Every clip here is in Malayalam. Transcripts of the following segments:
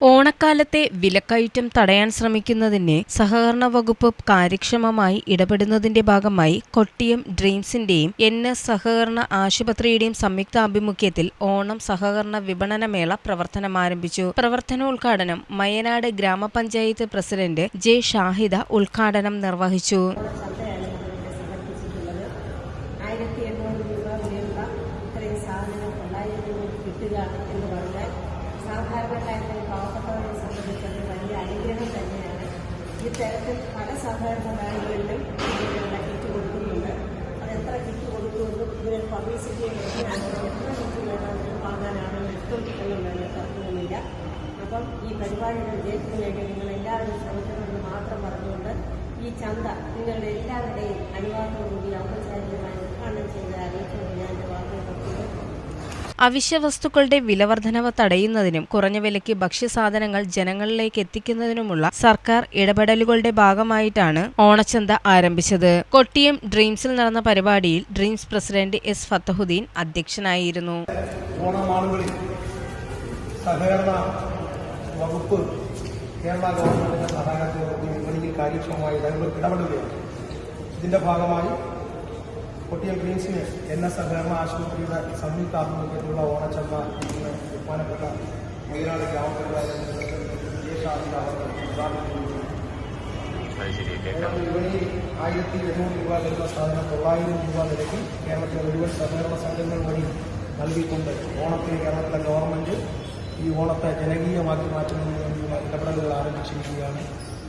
ഓണക്കാലത്തെ വിലക്കയറ്റം തടയാൻ ശ്രമിക്കുന്നതിന് സഹകരണ വകുപ്പ് കാര്യക്ഷമമായി ഇടപെടുന്നതിന്റെ ഭാഗമായി കൊട്ടിയം ഡ്രീംസിന്റെയും എൻ എസ് സഹകരണ ആശുപത്രിയുടെയും സംയുക്താഭിമുഖ്യത്തിൽ ഓണം സഹകരണ വിപണന മേള പ്രവർത്തനം ആരംഭിച്ചു. പ്രവർത്തനോദ്ഘാടനം മയനാട് ഗ്രാമപഞ്ചായത്ത് പ്രസിഡന്റ് ജെ ഷാഹിദ ഉദ്ഘാടനം നിർവഹിച്ചു. ആയിരത്തി എണ്ണൂറ് രൂപ വിലയുള്ള സാധാരണക്കാരനെ പാവപ്പെട്ടവരെ സംബന്ധിച്ചത് വലിയ അനുഗ്രഹം തന്നെയാണ് ഈ തരത്തിൽ പല സഹകരണ ബാങ്കുകളിലും ഇങ്ങനെയുള്ള കിറ്റ് കൊടുക്കുന്നുണ്ട് അത് എത്ര കിറ്റ് കൊടുക്കുമെന്നും ഇവരെ പബ്ലിസിറ്റി എങ്ങനെയാണ് എത്ര കിറ്റ് വേണമെന്ന് വാങ്ങാനാണോ എത്തും എന്നുള്ളതിന് തർക്കവുമില്ല അപ്പം ഈ പരിപാടിയുടെ വിജയത്തിലേക്ക് നിങ്ങൾ എല്ലാവരും ശ്രമിക്കണമെന്ന് മാത്രം പറഞ്ഞുകൊണ്ട് ഈ ചന്ത നിങ്ങളുടെ എല്ലാവരുടെയും അനുവാദത്തോടുകൂടി ഔപചാരികമായി ഉദ്ഘാടനം ചെയ്ത് അവശ്യ വസ്തുക്കളുടെ വിലവർദ്ധനവ് തടയുന്നതിനും കുറഞ്ഞ വിലയ്ക്ക് ഭക്ഷ്യസാധനങ്ങൾ ജനങ്ങളിലേക്ക് എത്തിക്കുന്നതിനുമുള്ള സർക്കാർ ഇടപെടലുകളുടെ ഭാഗമായിട്ടാണ് ഓണച്ചന്ത ആരംഭിച്ചത്. കൊട്ടിയം ഡ്രീംസിൽ നടന്ന പരിപാടിയിൽ ഡ്രീംസ് പ്രസിഡന്റ് എസ് ഫത്തഹുദ്ദീൻ അധ്യക്ഷനായിരുന്നു. സഹകരണ വകുപ്പ് കേരള ഗവൺമെന്റിന്റെ സഹായത്തോടുകൂടി വിപണിയിൽ കാര്യക്ഷമമായി ഇടപെ- ഇടപെടുകയാണ്. ഇതിന്റെ ഭാഗമായി കൊട്ടിയം ഗ്രീൻസിന് എൻ എസ് സഹകരണ ആശുപത്രിയുടെ സംയുക്ത ആഭിമുഖ്യത്തിലുള്ള ഓണച്ചന്ത ഇന്ന് ബഹുമാനപ്പെട്ട മൈനാട് ഗ്രാമപഞ്ചായത്ത് പ്രസിഡന്റ് ജെ ഷാഹിദ് അവർ ഉദ്ഘാടനം വിപണിയിൽ ആയിരത്തി എണ്ണൂറ് രൂപ വരുന്ന സാധനം തൊള്ളായിരം രൂപ നിരക്കിൽ കേരളത്തിലെ മുഴുവൻ സഹകരണ സംഘങ്ങൾ വഴി നൽകിക്കൊണ്ട് ഓണത്തിന് കേരളത്തിലെ ഗവൺമെന്റ് ഈ ഓണത്തെ ജനകീയമാക്കി മാറ്റുന്നതിന് വേണ്ടിയുള്ള ഇടപെടലുകൾ ആരംഭിച്ചിരിക്കുകയാണ്.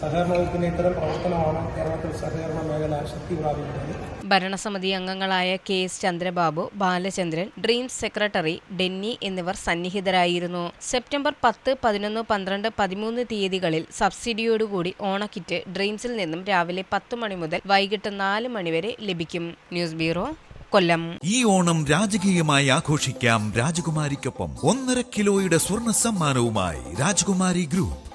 സഹകരണ വകുപ്പിന്റെ ഇത്തരം പ്രവർത്തനമാണ് കേരളത്തിൽ സഹകരണ മേഖല ശക്തി പ്രാപിക്കുന്നത് ഭരണസമിതി അംഗങ്ങളായ K S Chandrababu Balachandran Dreams secretary Denny എന്നിവർ സന്നിഹിതരായിരുന്നു. സെപ്റ്റംബർ പത്ത് പതിനൊന്ന് പന്ത്രണ്ട് പതിമൂന്ന് തീയതികളിൽ സബ്സിഡിയോടുകൂടി ഓണക്കിറ്റ് ഡ്രീംസിൽ നിന്നും രാവിലെ പത്ത് മണി മുതൽ വൈകിട്ട് നാല് മണിവരെ ലഭിക്കും. News bureau Kollam. ഈ ഓണം രാജകീയമായി ആഘോഷിക്കാം രാജകുമാരിക്കൊപ്പം ഒന്നര കിലോയുടെ സ്വർണ സമ്മാനവുമായി Rajakumari group.